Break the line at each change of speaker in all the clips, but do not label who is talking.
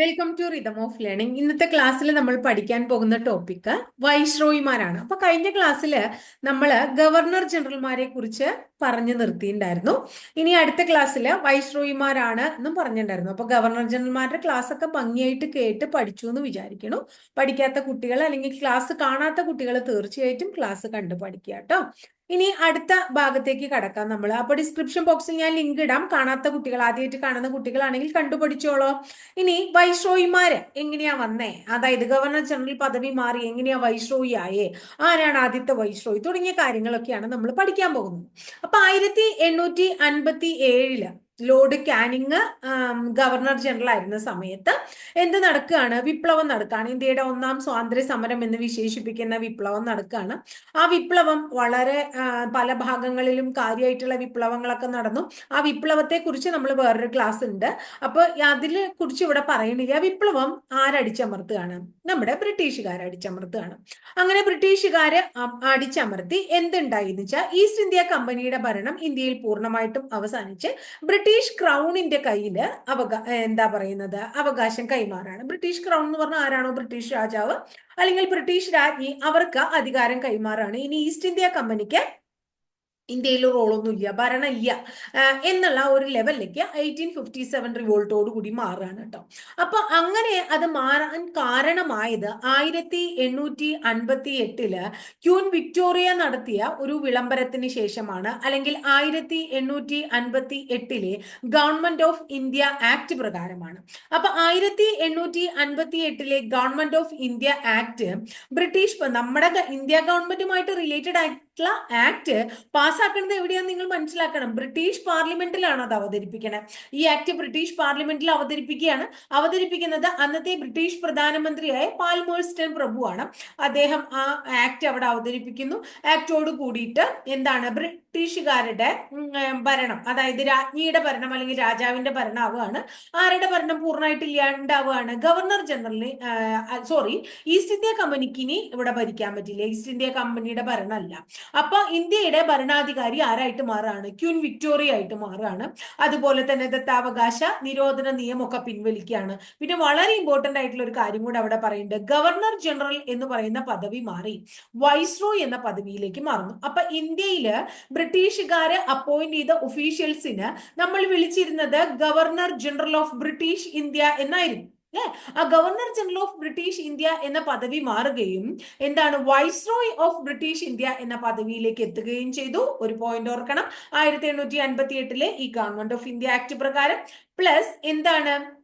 Welcome to rhythm of learning ഇന്നത്തെ ക്ലാസ്സിൽ നമ്മൾ പഠിക്കാൻ പോകുന്ന ടോപ്പിക്ക് വൈശ്രോയിമാരാണ് അപ്പൊ കഴിഞ്ഞ ക്ലാസ്സിൽ നമ്മൾ ഗവർണർ ജനറൽമാരെ കുറിച്ച് പറഞ്ഞു നിർത്തിയിട്ടുണ്ടായിരുന്നു ഇനി അടുത്ത ക്ലാസ്സിൽ വൈശ്രോയിമാരാണ് എന്നും പറഞ്ഞിട്ടുണ്ടായിരുന്നു അപ്പൊ ഗവർണർ ജനറൽമാരുടെ ക്ലാസ് ഒക്കെ ഭംഗിയായിട്ട് കേട്ട് പഠിച്ചു എന്ന് വിചാരിക്കണു. പഠിക്കാത്ത കുട്ടികൾ അല്ലെങ്കിൽ ക്ലാസ് കാണാത്ത കുട്ടികൾ തീർച്ചയായിട്ടും ക്ലാസ് കണ്ടു പഠിക്കുക കേട്ടോ ഇനി അടുത്ത ഭാഗത്തേക്ക് കടക്കാം നമ്മൾ അപ്പൊ ഡിസ്ക്രിപ്ഷൻ ബോക്സിൽ ഞാൻ ലിങ്ക് ഇടാം. കാണാത്ത കുട്ടികൾ ആദ്യമായിട്ട് കാണുന്ന കുട്ടികളാണെങ്കിൽ കണ്ടുപഠിച്ചോളോ. ഇനി വൈഷ്രോയിമാര് എങ്ങനെയാ വന്നേ? അതായത് ഗവർണർ ജനറൽ പദവി മാറി എങ്ങനെയാ വൈഷ്രോയി ആയേ ആരാണ് ആദ്യത്തെ വൈഷ്രോയി തുടങ്ങിയ കാര്യങ്ങളൊക്കെയാണ് നമ്മൾ പഠിക്കാൻ പോകുന്നത്. അപ്പൊ ആയിരത്തി എണ്ണൂറ്റി അൻപത്തി ഏഴിൽ ലോർഡ് കാനിങ് ഗവർണർ ജനറൽ ആയിരുന്ന സമയത്ത് എന്ത് നടക്കുകയാണ്? വിപ്ലവം നടക്കുകയാണ്. ഇന്ത്യയുടെ ഒന്നാം സ്വാതന്ത്ര്യ സമരം എന്ന് വിശേഷിപ്പിക്കുന്ന വിപ്ലവം നടക്കുകയാണ്. ആ വിപ്ലവം വളരെ പല ഭാഗങ്ങളിലും കാര്യമായിട്ടുള്ള വിപ്ലവങ്ങളൊക്കെ നടന്നു. ആ വിപ്ലവത്തെ കുറിച്ച് നമ്മൾ വേറൊരു ക്ലാസ് ഉണ്ട്. അപ്പൊ അതിനെ കുറിച്ച് ഇവിടെ പറയണില്ല വിപ്ലവം ആരടിച്ചമർത്തുകയാണ്? നമ്മുടെ ബ്രിട്ടീഷുകാർ അടിച്ചമർത്തുകയാണ്. അങ്ങനെ ബ്രിട്ടീഷുകാര് അടിച്ചമർത്തി എന്തുണ്ടായി എന്ന് വെച്ചാൽ ഈസ്റ്റ് ഇന്ത്യ കമ്പനിയുടെ ഭരണം ഇന്ത്യയിൽ പൂർണമായിട്ടും അവസാനിച്ച് ബ്രിട്ടീഷ് ബ്രിട്ടീഷ് ക്രൗണിന്റെ കയ്യിൽ അവകാ എന്താ പറയുന്നത് അവകാശം കൈമാറാണ്. ബ്രിട്ടീഷ് ക്രൗൺ എന്ന് പറഞ്ഞാൽ ആരാണോ? ബ്രിട്ടീഷ് രാജാവ്. അല്ലെങ്കിൽ ബ്രിട്ടീഷ് രാജ്ഞി അവർക്ക് അധികാരം കൈമാറാണ്. ഇനി ഈസ്റ്റ് ഇന്ത്യ കമ്പനിക്ക് ഇന്ത്യയിൽ റോളൊന്നുമില്ല ഭരണമില്ല എന്നുള്ള ഒരു ലെവലിലേക്ക് എയ്റ്റീൻ ഫിഫ്റ്റി സെവൻ റിവോൾട്ടോട് കൂടി മാറുകയാണ് കേട്ടോ. അപ്പൊ അങ്ങനെ അത് മാറാൻ കാരണമായത് ആയിരത്തി എണ്ണൂറ്റി അൻപത്തി എട്ടിൽ ക്യൂൻ വിക്ടോറിയ നടത്തിയ ഒരു വിളംബരത്തിന് ശേഷമാണ്. അല്ലെങ്കിൽ ആയിരത്തി എണ്ണൂറ്റി അൻപത്തി എട്ടിലെ ഗവൺമെന്റ് ഓഫ് ഇന്ത്യ ആക്ട് പ്രകാരമാണ്. അപ്പൊ ആയിരത്തി എണ്ണൂറ്റി അൻപത്തി എട്ടിലെ government of India act British നമ്മുടെ ഇന്ത്യ ഗവൺമെന്റുമായിട്ട് റിലേറ്റഡ് ആയിട്ടുള്ള ആക്ട് പാസ് പാസ്സാക്കുന്നത് എവിടെയാന്ന് നിങ്ങൾ മനസ്സിലാക്കണം. ബ്രിട്ടീഷ് പാർലമെന്റിലാണ് അത് അവതരിപ്പിക്കുന്നത് ഈ ആക്ട് ബ്രിട്ടീഷ് പാർലമെന്റിൽ അവതരിപ്പിക്കുകയാണ്. അവതരിപ്പിക്കുന്നത് അന്നത്തെ ബ്രിട്ടീഷ് പ്രധാനമന്ത്രിയായ പാൽമേഴ്സ്റ്റൺ പ്രഭുവാണ്. അദ്ദേഹം ആ ആക്ട് അവിടെ അവതരിപ്പിക്കുന്നു. ആക്ടോട് കൂടിയിട്ട് എന്താണ്? ബ്രിട്ടീഷുകാരുടെ ഭരണം അതായത് രാജ്ഞിയുടെ ഭരണം അല്ലെങ്കിൽ രാജാവിന്റെ ഭരണമാവുകയാണ്. ആരുടെ ഭരണം പൂർണമായിട്ട് ഇല്ലാണ്ടാവുകയാണ്? ഗവർണർ ജനറലിന് സോറി ഈസ്റ്റ് ഇന്ത്യ കമ്പനിക്ക് ഇനി ഇവിടെ ഭരിക്കാൻ പറ്റില്ല. ഈസ്റ്റ് ഇന്ത്യ കമ്പനിയുടെ ഭരണമല്ല. അപ്പൊ ഇന്ത്യയുടെ ഭരണാധികാരി ആരായിട്ട് മാറുകയാണ് ക്യൂൻ വിക്ടോറിയ ആയിട്ട് മാറുകയാണ് അതുപോലെ തന്നെ ദത്താവകാശ നിരോധന നിയമമൊക്കെ പിൻവലിക്കുകയാണ്. പിന്നെ വളരെ ഇമ്പോർട്ടന്റ് ആയിട്ടുള്ള ഒരു കാര്യം കൂടെ അവിടെ പറയുന്നുണ്ട്. ഗവർണർ ജനറൽ എന്ന് പറയുന്ന പദവി മാറി. വൈസ്രോ എന്ന പദവിയിലേക്ക് മാറുന്നു. അപ്പൊ ഇന്ത്യയിൽ ബ്രിട്ടീഷുകാരെ അപ്പോയിന്റ് ചെയ്ത ഒഫീഷ്യൽസിന് നമ്മൾ വിളിച്ചിരുന്നത് governor general of British India എന്നായിരുന്നു. അല്ലെ ആ governor general of British India എന്ന പദവി മാറുകയും എന്താണ് വൈസ്രോയ് ഓഫ് ബ്രിട്ടീഷ് ഇന്ത്യ എന്ന പദവിയിലേക്ക് എത്തുകയും ചെയ്തു. ഒരു പോയിന്റ് ഓർക്കണം. ആയിരത്തി എണ്ണൂറ്റി അൻപത്തി എട്ടിലെ ഈ ഗവൺമെന്റ് ഓഫ് ഇന്ത്യ ആക്ട് പ്രകാരം. പ്ലസ് എന്താണ്?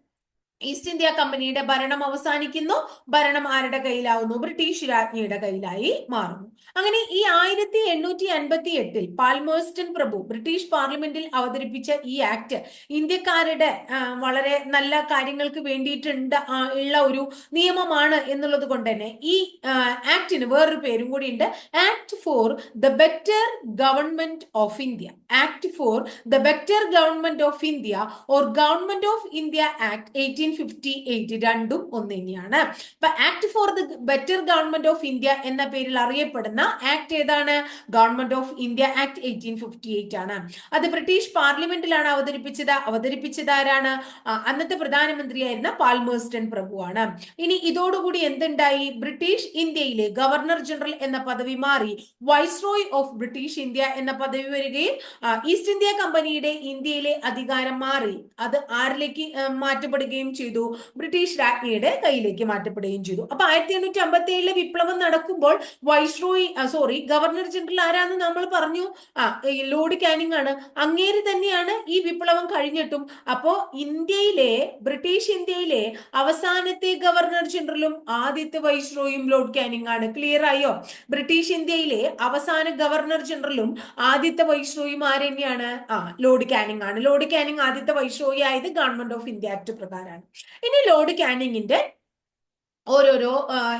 ഈസ്റ്റ് ഇന്ത്യ കമ്പനിയുടെ ഭരണം അവസാനിക്കുന്നു. ഭരണം ആരുടെ കയ്യിലാവുന്നു? ബ്രിട്ടീഷ് രാജ്ഞിയുടെ കയ്യിലായി മാറുന്നു. അങ്ങനെ ഈ ആയിരത്തി എണ്ണൂറ്റി അൻപത്തി എട്ടിൽ പാൽമേഴ്സ്റ്റൺ പ്രഭു ബ്രിട്ടീഷ് പാർലമെന്റിൽ അവതരിപ്പിച്ച ഈ ആക്ട് ഇന്ത്യക്കാരുടെ വളരെ നല്ല കാര്യങ്ങൾക്ക് വേണ്ടിയിട്ടുണ്ട് ഉള്ള ഒരു നിയമമാണ് എന്നുള്ളത് കൊണ്ട് തന്നെ ഈ ആക്ടിന് വേറൊരു പേരും കൂടി ഉണ്ട്. Act for the better government of India act for the better government of India or government of India act eighteen nineteen fifty eight രണ്ടും ഒന്ന് തന്നെയാണ് അപ്പൊ act for the better government of India എന്ന പേരിൽ അറിയപ്പെടുന്ന ആക്ട് ഏതാണ്? Government of India act eighteen fifty eight ആണ്. അത് ബ്രിട്ടീഷ് പാർലമെന്റിലാണ് അവതരിപ്പിച്ചത്. അവതരിപ്പിച്ചത് ആരാണ്? അന്നത്തെ പ്രധാനമന്ത്രിയായിരുന്ന പാൽമേഴ്സ്റ്റൺ പ്രഭുവാണ് ഇനി ഇതോടുകൂടി എന്തുണ്ടായി? ബ്രിട്ടീഷ് ഇന്ത്യയിലെ ഗവർണർ ജനറൽ എന്ന പദവി മാറി വൈസ്രോയ് ഓഫ് ബ്രിട്ടീഷ് ഇന്ത്യ എന്ന പദവി വരികയും ഈസ്റ്റ് ഇന്ത്യ കമ്പനിയുടെ ഇന്ത്യയിലെ അധികാരം മാറി. അത് ആരിലേക്ക് മാറ്റപ്പെടുകയും ചെയ്തു. ബ്രിട്ടീഷ് രാജ്ഞിയുടെ കയ്യിലേക്ക് മാറ്റപ്പെടുകയും ചെയ്തു. അപ്പൊ ആയിരത്തി എണ്ണൂറ്റി അമ്പത്തി ഏഴിലെ വിപ്ലവം നടക്കുമ്പോൾ വൈസ്രോയി സോറി ഗവർണർ ജനറൽ ആരാന്ന് നമ്മൾ പറഞ്ഞു? ആ ലോർഡ് കാനിങ് ആണ്. അങ്ങേര് തന്നെയാണ് ഈ വിപ്ലവം കഴിഞ്ഞിട്ടും. അപ്പോ ഇന്ത്യയിലെ ബ്രിട്ടീഷ് ഇന്ത്യയിലെ അവസാനത്തെ ഗവർണർ ജനറലും ആദ്യത്തെ വൈസ്രോയും ലോർഡ് കാനിങ് ആണ്. ക്ലിയർ ആയോ? ബ്രിട്ടീഷ് ഇന്ത്യയിലെ അവസാന ഗവർണർ ജനറലും ആദ്യത്തെ വൈസ്രോയും ആരെന്നെയാണ് ആ ലോർഡ് കാനിങ് ആണ്. ലോർഡ് കാനിങ് ആദ്യത്തെ വൈസ്രോയി ആയത് ഗവൺമെന്റ് ഓഫ് ഇന്ത്യ ആക്ട് പ്രകാരമാണ് ഇനി ലോർഡ് കാനിങ്ങിന്റെ ഓരോരോ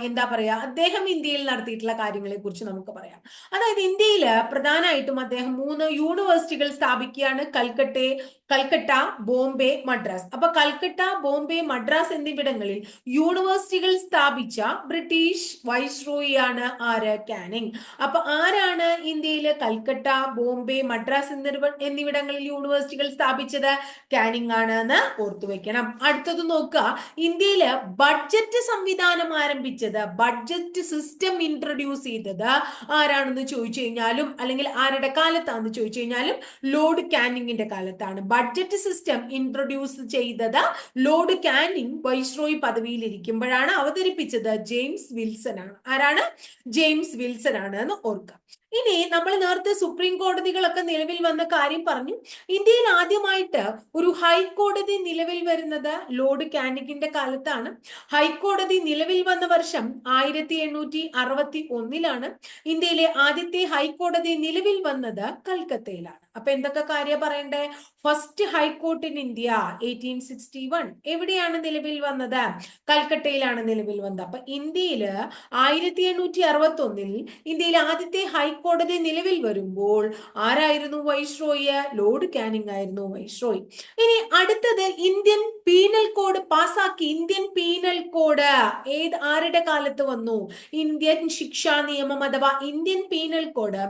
എന്താ പറയാ അദ്ദേഹം ഇന്ത്യയിൽ നടത്തിയിട്ടുള്ള കാര്യങ്ങളെ കുറിച്ച് നമുക്ക് പറയാം. അതായത് ഇന്ത്യയിൽ പ്രധാനമായിട്ടും അദ്ദേഹം മൂന്ന് യൂണിവേഴ്സിറ്റികൾ സ്ഥാപിക്കുകയാണ്. കൽക്കട്ടെ കൽക്കട്ട ബോംബെ മദ്രാസ്. അപ്പൊ കൽക്കട്ട ബോംബെ മദ്രാസ് എന്നിവിടങ്ങളിൽ യൂണിവേഴ്സിറ്റികൾ സ്ഥാപിച്ച ബ്രിട്ടീഷ് വൈസ്രോയിയാണ് ആര്? കാനിങ്. അപ്പൊ ആരാണ് ഇന്ത്യയിൽ കൽക്കട്ട ബോംബെ മദ്രാസ് എന്നിവ എന്നിവിടങ്ങളിൽ യൂണിവേഴ്സിറ്റികൾ സ്ഥാപിച്ചത്? കാനിങ് ആണ് എന്ന് ഓർത്തു വെക്കണം അടുത്തത് നോക്കുക. ഇന്ത്യയിലെ ബഡ്ജറ്റ് സംവിധാനം ആരംഭിച്ചത് ബഡ്ജറ്റ് സിസ്റ്റം ഇൻട്രൊഡ്യൂസ് ചെയ്തത് ആരാണെന്ന് ചോദിച്ചു കഴിഞ്ഞാലും അല്ലെങ്കിൽ ആരുടെ കാലത്താണെന്ന് ചോദിച്ചു കഴിഞ്ഞാലും ലോർഡ് കാനിങ്ങിന്റെ കാലത്താണ്. ബഡ്ജറ്റ് സിസ്റ്റം ഇൻട്രൊഡ്യൂസ് ചെയ്തത് ലോഡ് കാനിങ് വൈസ്രോയി പദവിയിൽ ഇരിക്കുമ്പോഴാണ് അവതരിപ്പിച്ചത് ജെയിംസ് വിൽസൺ ആണ്. ആരാണ്? ജെയിംസ് വിൽസൺ ആണ് എന്ന് ഓർക്കുക. ഇനി നമ്മൾ നേരത്തെ സുപ്രീം കോടതികളൊക്കെ നിലവിൽ വന്ന കാര്യം പറഞ്ഞു. ഇന്ത്യയിൽ ആദ്യമായിട്ട് ഒരു ഹൈക്കോടതി നിലവിൽ വരുന്നത് ലോർഡ് കാനിങ്ങിന്റെ കാലത്താണ്. ഹൈക്കോടതി നിലവിൽ വന്ന വർഷം ആയിരത്തി എണ്ണൂറ്റി അറുപത്തി ഒന്നിലാണ് ഇന്ത്യയിലെ ആദ്യത്തെ ഹൈക്കോടതി നിലവിൽ വന്നത് കൽക്കത്തയിലാണ്. അപ്പൊ എന്തൊക്കെ കാര്യം പറയണ്ടേ? First high court in India eighteen sixty one എവിടെയാണ് നിലവിൽ വന്നത്? കൽക്കട്ടയിലാണ് നിലവിൽ വന്നത്. അപ്പൊ ഇന്ത്യയിൽ ആയിരത്തി എണ്ണൂറ്റി അറുപത്തി ഒന്നിൽ ഇന്ത്യയിൽ ആദ്യത്തെ ഹൈക്കോടതി നിലവിൽ വരുമ്പോൾ ആരായിരുന്നു? വൈസ്രോയ് ലോർഡ് കാനിങ് ആയിരുന്നു വൈസ്രോയ് ഇനി അടുത്തത് ഇന്ത്യൻ പീനൽ കോഡ് പാസാക്കി. ഇന്ത്യൻ പീനൽ കോഡ് ഏത് ആരുടെ കാലത്ത് വന്നു? ഇന്ത്യൻ ശിക്ഷാ നിയമം അഥവാ ഇന്ത്യൻ പീനൽ കോഡ്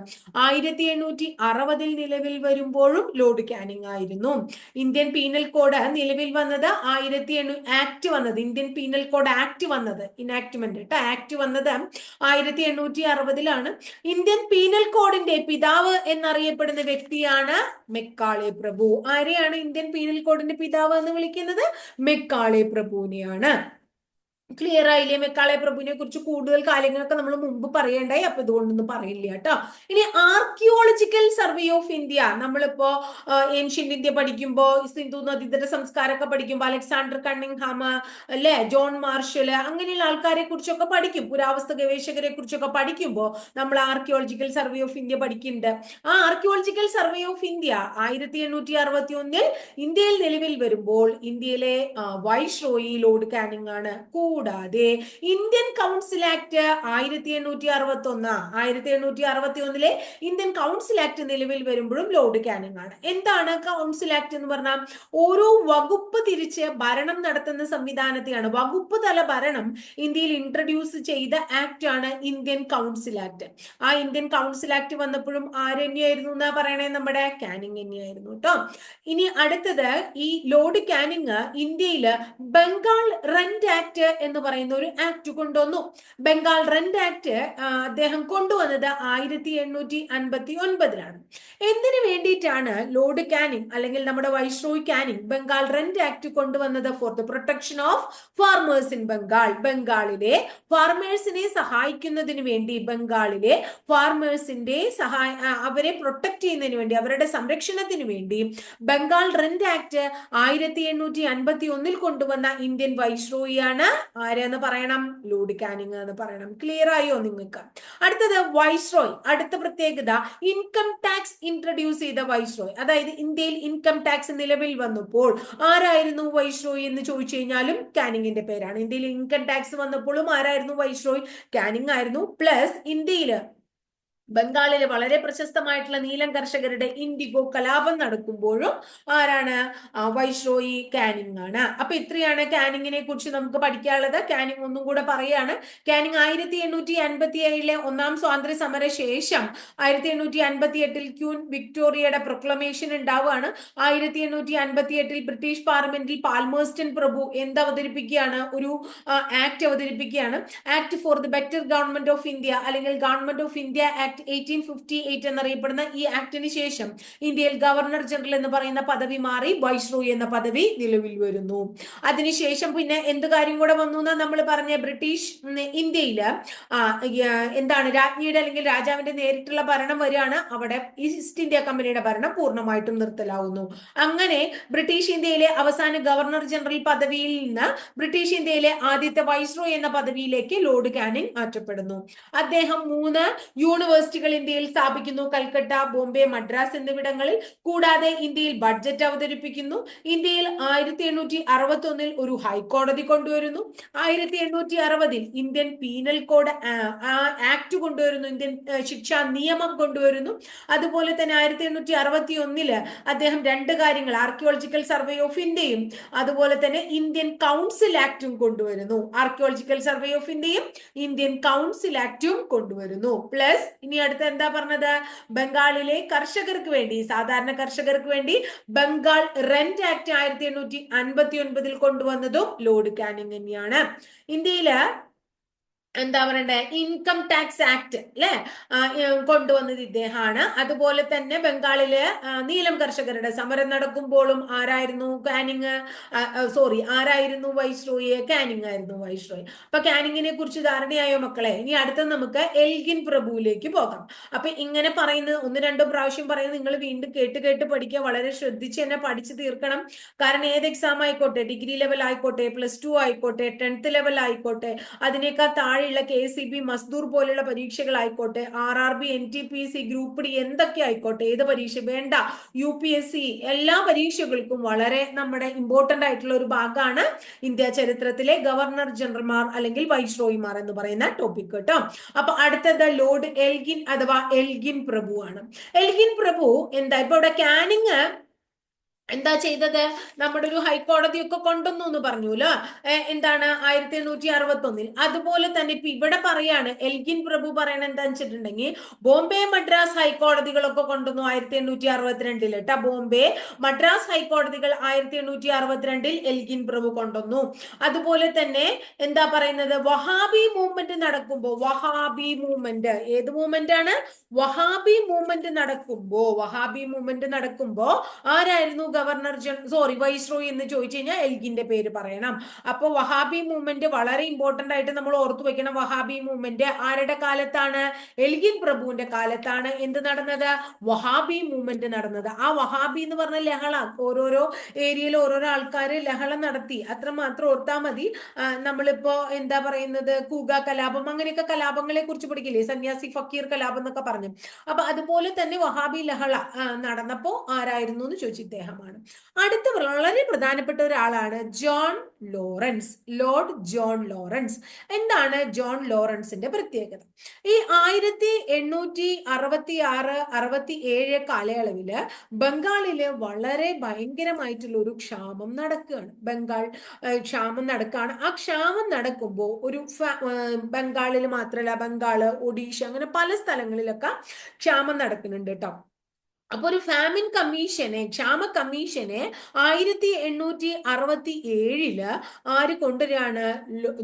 ആയിരത്തി എണ്ണൂറ്റി അറുപതിൽ നിലവിൽ വരുമ്പോഴും ലോഡ് കാനിങ് ആയിരുന്നു. ഇന്ത്യൻ പീനൽ കോഡ് നിലവിൽ വന്നത് ആയിരത്തി എണ്ണൂ ആക്ട് വന്നത്. ഇന്ത്യൻ പീനൽ കോഡ് ആക്ട് വന്നത്. ഇനാക്ട്മെന്റ് കേട്ടോ ആക്ട് വന്നത് ആയിരത്തി എണ്ണൂറ്റി അറുപതിലാണ് ഇന്ത്യൻ പീനൽ കോഡിന്റെ പിതാവ് എന്നറിയപ്പെടുന്ന വ്യക്തിയാണ് മെക്കാളെ പ്രഭു. ആരെയാണ് ഇന്ത്യൻ പീനൽ കോഡിന്റെ പിതാവ് എന്ന് വിളിക്കുന്നത്? മെക്കാളെ പ്രഭുവിനെയാണ്. ക്ലിയർ ആയില്ലേ? മെക്കാളെ പ്രഭുവിനെ കുറിച്ച് കൂടുതൽ കാര്യങ്ങളൊക്കെ നമ്മൾ മുമ്പ് പറയണ്ടായി. അപ്പൊ ഇതുകൊണ്ടൊന്നും പറയില്ല കേട്ടോ. ഇനി ആർക്കിയോളജിക്കൽ സർവേ ഓഫ് ഇന്ത്യ നമ്മളിപ്പോ ഏൻഷ്യന്റ് ഇന്ത്യ പഠിക്കുമ്പോ സിന്ധു നദീതര സംസ്കാരമൊക്കെ പഠിക്കുമ്പോ അലക്സാണ്ടർ കണ്ണിംഗ്ഹാം അല്ലെ? ജോൺ മാർഷൽ അങ്ങനെയുള്ള ആൾക്കാരെ കുറിച്ചൊക്കെ പഠിക്കും. പുരാവസ്തു ഗവേഷകരെ കുറിച്ചൊക്കെ പഠിക്കുമ്പോൾ നമ്മൾ ആർക്കിയോളജിക്കൽ സർവേ ഓഫ് ഇന്ത്യ പഠിക്കുന്നുണ്ട്. ആ ആർക്കിയോളജിക്കൽ സർവേ ഓഫ് ഇന്ത്യ ആയിരത്തി എണ്ണൂറ്റി അറുപത്തി ഒന്നിൽ ഇന്ത്യയിൽ നിലവിൽ വരുമ്പോൾ ഇന്ത്യയിലെ വൈഷ്രോയി ലോഡ് കാനിങ് ആണ്. കൂടാതെ ഇന്ത്യൻ കൗൺസിൽ ആക്ട് ആയിരത്തി എണ്ണൂറ്റി അറുപത്തി ഒന്ന് ആയിരത്തി എണ്ണൂറ്റി അറുപത്തി ഒന്നിലെ ഇന്ത്യൻ കൗൺസിൽ ആക്ട് നിലവിൽ വരുമ്പോഴും ലോഡ് കാനിങ് ആണ്. എന്താണ് കൗൺസിൽ ആക്ട് എന്ന് പറഞ്ഞാൽ ഓരോ വകുപ്പ് തിരിച്ച് ഭരണം നടത്തുന്ന സംവിധാനത്തെയാണ്. വകുപ്പ് തല ഭരണം ഇന്ത്യയിൽ ഇൻട്രൊഡ്യൂസ് ചെയ്ത ആക്ട് ആണ് ഇന്ത്യൻ കൗൺസിൽ ആക്ട് ആ ഇന്ത്യൻ കൗൺസിൽ ആക്ട് വന്നപ്പോഴും ആരെന്നെയായിരുന്നു എന്നാ പറയണേ? നമ്മുടെ കാനിങ് തന്നെയായിരുന്നു കേട്ടോ ഇനി അടുത്തത് ഈ ലോഡ് കാനിങ് ഇന്ത്യയിൽ ബംഗാൾ റെന്റ് ആക്ട് എന്ന് പറയുന്ന ഒരു ആക്ട് കൊണ്ടുവന്നു. ബംഗാൾ റെന്റ് ആക്ട് അദ്ദേഹം കൊണ്ടുവന്നത് ആയിരത്തി എണ്ണൂറ്റി അൻപത്തി ഒൻപതിലാണ് എന്തിനു വേണ്ടിയിട്ടാണ് ലോർഡ് കാനിങ് അല്ലെങ്കിൽ നമ്മുടെ viceroy Canning Bengal rent act കൊണ്ടുവന്നത് for the protection of farmers in Bengal ബംഗാളിലെ ഫാർമേഴ്സിനെ സഹായിക്കുന്നതിന് വേണ്ടി ബംഗാളിലെ ഫാർമേഴ്സിന്റെ സഹായ അവരെ പ്രൊട്ടക്ട് ചെയ്യുന്നതിന് വേണ്ടി അവരുടെ സംരക്ഷണത്തിന് വേണ്ടി ബംഗാൾ റെന്റ് ആക്ട് ആയിരത്തി എണ്ണൂറ്റി അൻപത്തി ഒന്നിൽ കൊണ്ടുവന്ന ഇന്ത്യൻ വൈസ്രോയിയാണ് ആരെന്ന് പറയണം? ലൂഡ് കാനിങ് എന്ന് പറയണം. ക്ലിയർ ആയോ നിങ്ങൾക്ക്? അടുത്തത് വൈസ്രോയ്. അടുത്ത പ്രത്യേകത ഇൻകം ടാക്സ് ഇൻട്രൊഡ്യൂസ് ചെയ്ത വൈസ്രോയ്. അതായത് ഇന്ത്യയിൽ ഇൻകം ടാക്സ് നിലവിൽ വന്നപ്പോൾ ആരായിരുന്നു വൈസ്രോയ് എന്ന് ചോദിച്ചു കഴിഞ്ഞാലും കാനിങ്ങിന്റെ പേരാണ്. ഇന്ത്യയിൽ ഇൻകം ടാക്സ് വന്നപ്പോഴും ആരായിരുന്നു വൈസ്രോയ്? കാനിങ് ആയിരുന്നു. പ്ലസ് ഇന്ത്യയിൽ ബംഗാളിലെ വളരെ പ്രശസ്തമായിട്ടുള്ള നീലം കർഷകരുടെ ഇൻഡിഗോ കലാപം നടക്കുമ്പോഴും ആരാണ്? വൈഷ്രോയി കാനിങ് ആണ്. അപ്പൊ ഇത്രയാണ് കാനിങ്ങിനെ കുറിച്ച് നമുക്ക് പഠിക്കാനുള്ളത്. കാനിങ് ഒന്നും കൂടെ പറയാണ്. കാനിങ് ആയിരത്തി എണ്ണൂറ്റി അൻപത്തി ഏഴിലെ ഒന്നാം സ്വാതന്ത്ര്യ സമര ശേഷം ആയിരത്തി എണ്ണൂറ്റി അൻപത്തി എട്ടിൽ ക്യൂൻ വിക്ടോറിയയുടെ പ്രൊക്ലമേഷൻ ഉണ്ടാവുകയാണ്. ആയിരത്തി എണ്ണൂറ്റി അൻപത്തി എട്ടിൽ ബ്രിട്ടീഷ് പാർലമെന്റിൽ പാൽമേഴ്സ്റ്റൺ പ്രഭു എന്ത് അവതരിപ്പിക്കുകയാണ്? ഒരു ആക്ട് അവതരിപ്പിക്കുകയാണ്. Act for the better government of India അല്ലെങ്കിൽ government of India act eighteen fifty eight എന്നറിയപ്പെടുന്ന ഈ ആക്ടിന് ശേഷം ഇന്ത്യയിൽ ഗവർണർ ജനറൽ എന്ന് പറയുന്ന പദവി മാറി വൈസ്രോയി എന്ന പദവി നിലവിൽ വരുന്നു. അതിനുശേഷം പിന്നെ എന്ത് കാര്യം കൂടെ വന്നു എന്നാ നമ്മൾ പറഞ്ഞ ബ്രിട്ടീഷ് ഇന്ത്യയിൽ എന്താണ് രാജ്ഞിയുടെ അല്ലെങ്കിൽ രാജാവിന്റെ നേരിട്ടുള്ള ഭരണം വരികയാണ്. അവിടെ ഈസ്റ്റ് ഇന്ത്യ കമ്പനിയുടെ ഭരണം പൂർണമായിട്ടും നിർത്തലാവുന്നു. അങ്ങനെ ബ്രിട്ടീഷ് ഇന്ത്യയിലെ അവസാന ഗവർണർ ജനറൽ പദവിയിൽ നിന്ന് ബ്രിട്ടീഷ് ഇന്ത്യയിലെ ആദ്യത്തെ വൈസ്രോയി എന്ന പദവിയിലേക്ക് ലോർഡ് കാനിങ് മാറ്റപ്പെടുന്നു. അദ്ദേഹം മൂന്ന് യൂണിവേഴ്സിറ്റി യൂണിവേഴ്സിറ്റികൾ ഇന്ത്യയിൽ സ്ഥാപിക്കുന്നു. കൽക്കട്ട ബോംബെ മദ്രാസ് എന്നിവിടങ്ങളിൽ കൂടാതെ ഇന്ത്യയിൽ ബഡ്ജറ്റ് അവതരിപ്പിക്കുന്നു. ഇന്ത്യയിൽ ആയിരത്തി എണ്ണൂറ്റി അറുപത്തി ഒന്നിൽ ഒരു ഹൈക്കോടതി കൊണ്ടുവരുന്നു. ആയിരത്തി എണ്ണൂറ്റി അറുപതിൽ ഇന്ത്യൻ പീനൽ കോഡ് ആക്ട് കൊണ്ടുവരുന്നു. ഇന്ത്യൻ ശിക്ഷാ നിയമം കൊണ്ടുവരുന്നു. അതുപോലെ തന്നെ ആയിരത്തി എണ്ണൂറ്റി അറുപത്തി ഒന്നിൽ അദ്ദേഹം രണ്ട് കാര്യങ്ങൾ ആർക്കിയോളജിക്കൽ സർവേ ഓഫ് ഇന്ത്യയും അതുപോലെ തന്നെ ഇന്ത്യൻ കൗൺസിൽ ആക്ടും കൊണ്ടുവരുന്നു. ആർക്കിയോളജിക്കൽ സർവേ ഓഫ് ഇന്ത്യയും ഇന്ത്യൻ കൗൺസിൽ ആക്ടും കൊണ്ടുവരുന്നു. പ്ലസ് ഇനി അടുത്ത എന്താ പറഞ്ഞത്? ബംഗാളിലെ കർഷകർക്ക് വേണ്ടി സാധാരണ കർഷകർക്ക് വേണ്ടി ബംഗാൾ റെന്റ് ആക്ട് ആയിരത്തി എണ്ണൂറ്റി അൻപത്തി ഒൻപതിൽ കൊണ്ടുവന്നതും ലോഡ് കാനിങ് തന്നെയാണ്. ഇന്ത്യയിൽ എന്താ പറയണ്ടേ? ഇൻകം ടാക്സ് ആക്ട് അല്ലെ കൊണ്ടുവന്നത് ഇദ്ദേഹമാണ്. അതുപോലെ തന്നെ ബംഗാളിലെ നീലം കർഷകരുടെ സമരം നടക്കുമ്പോഴും ആരായിരുന്നു കാനിങ്? സോറി ആരായിരുന്നു വൈസ്രോയി? കാനിങ് ആയിരുന്നു വൈസ്രോയി. അപ്പൊ കാനിങ്ങിനെ കുറിച്ച് ധാരണയായോ മക്കളെ? ഇനി അടുത്ത നമുക്ക് എൽഗിൻ പ്രഭുവിലേക്ക് പോകാം. അപ്പൊ ഇങ്ങനെ പറയുന്നത് ഒന്ന് രണ്ടോ പ്രാവശ്യം പറയുന്നത് നിങ്ങൾ വീണ്ടും കേട്ട് കേട്ട് പഠിക്കുക. വളരെ ശ്രദ്ധിച്ച് തന്നെ പഠിച്ചു തീർക്കണം. കാരണം ഏത് എക്സാം ആയിക്കോട്ടെ? ഡിഗ്രി ലെവൽ ആയിക്കോട്ടെ പ്ലസ് ടു ആയിക്കോട്ടെ ടെൻത്ത് ലെവൽ ആയിക്കോട്ടെ അതിനേക്കാൾ താഴെ താഴെയുള്ള കെ സി ബി മസ്ദൂർ പോലുള്ള പരീക്ഷകളായിക്കോട്ടെ R R B N T P C group D എന്തൊക്കെ ആയിക്കോട്ടെ ഏത് പരീക്ഷ വേണ്ട യു പി എസ് സി എല്ലാ പരീക്ഷകൾക്കും വളരെ നമ്മുടെ ഇമ്പോർട്ടന്റ് ആയിട്ടുള്ള ഒരു ഭാഗമാണ് ഇന്ത്യ ചരിത്രത്തിലെ ഗവർണർ ജനറൽമാർ അല്ലെങ്കിൽ വൈസ്രോയിമാർ എന്ന് പറയുന്ന ടോപ്പിക് കേട്ടോ. അപ്പൊ അടുത്തത് ലോർഡ് എൽഗിൻ അഥവാ എൽഗിൻ പ്രഭു ആണ് എൽഗിൻ പ്രഭു എന്താ ഇപ്പൊ ഇവിടെ കാനിങ് എന്താ ചെയ്തത്? നമ്മുടെ ഒരു ഹൈക്കോടതിയൊക്കെ കൊണ്ടുവന്നു എന്ന് പറഞ്ഞുല്ലോ എന്താണ്? ആയിരത്തി എണ്ണൂറ്റി അറുപത്തി ഒന്നിൽ അതുപോലെ തന്നെ ഇപ്പൊ ഇവിടെ പറയാണ് എൽഗിൻ പ്രഭു പറയണ എന്താ വെച്ചിട്ടുണ്ടെങ്കിൽ ബോംബെ മദ്രാസ് ഹൈക്കോടതികളൊക്കെ കൊണ്ടുവന്നു ആയിരത്തി എണ്ണൂറ്റി അറുപത്തിരണ്ടിൽ കേട്ടാ ബോംബെ. മദ്രാസ് ഹൈക്കോടതികൾ ആയിരത്തി എണ്ണൂറ്റി അറുപത്തിരണ്ടിൽ എൽഗിൻ പ്രഭു കൊണ്ടുവന്നു. അതുപോലെ തന്നെ എന്താ പറയുന്നത്? വഹാബി മൂവ്മെന്റ് നടക്കുമ്പോ വഹാബി മൂവ്മെന്റ്. ഏത് മൂവ്മെന്റ് ആണ് വഹാബി മൂവ്മെന്റ് നടക്കുമ്പോ വഹാബി മൂവ്മെന്റ് നടക്കുമ്പോ ആരായിരുന്നു ഗവർണർ ജന സോറി വൈസ്രോയി എന്ന് ചോദിച്ചു കഴിഞ്ഞാൽ എൽഗിന്റെ പേര് പറയണം. അപ്പോൾ വഹാബി മൂവ്മെന്റ് വളരെ ഇമ്പോർട്ടന്റ് ആയിട്ട് നമ്മൾ ഓർത്തു വെക്കണം. വഹാബി മൂവ്മെന്റ് ആരുടെ കാലത്താണ്? എൽഗിൻ പ്രഭുവിന്റെ കാലത്താണ് എന്ത് നടന്നത്? വഹാബി മൂവ്മെന്റ് നടന്നത്. ആ വഹാബി എന്ന് പറഞ്ഞ ലഹള ഓരോരോ ഏരിയയിൽ ഓരോരോ ആൾക്കാർ ലഹള നടത്തി. അത്രമാത്രം ഓർത്താൽ മതി. നമ്മളിപ്പോ എന്താ പറയുന്നത്? കൂക കലാപം അങ്ങനെയൊക്കെ കലാപങ്ങളെ കുറിച്ച് പഠിക്കില്ലേ? സന്യാസി ഫക്കീർ കലാപം എന്നൊക്കെ പറഞ്ഞു. അപ്പൊ അതുപോലെ തന്നെ വഹാബി ലഹള നടന്നപ്പോ ആരായിരുന്നു എന്ന് ചോദിച്ചു ഇദ്ദേഹമാണ് ആണ്. അടുത്ത വളരെ പ്രധാനപ്പെട്ട ഒരാളാണ് John Lawrence Lord John Lawrence. എന്താണ് ജോൺ ലോറൻസിന്റെ പ്രത്യേകത? ഈ ആയിരത്തി എണ്ണൂറ്റി അറുപത്തി ആറ് അറുപത്തി ഏഴ് കാലയളവിൽ ബംഗാളിൽ വളരെ ഭയങ്കരമായിട്ടുള്ള ഒരു ക്ഷാമം നടക്കുകയാണ്. ബംഗാൾ ക്ഷാമം നടക്കുകയാണ് ആ ക്ഷാമം നടക്കുമ്പോൾ ഒരു ബംഗാളിൽ മാത്രമല്ല ബംഗാൾ ഒഡീഷ അങ്ങനെ പല സ്ഥലങ്ങളിലൊക്കെ ക്ഷാമം നടക്കുന്നുണ്ട് കേട്ടോ അപ്പൊ ഒരു ഫാമിൻ കമ്മീഷനെ ക്ഷാമ കമ്മീഷനെ ആയിരത്തി എണ്ണൂറ്റി അറുപത്തി ഏഴിൽ ആര് കൊണ്ടുവരാണ്?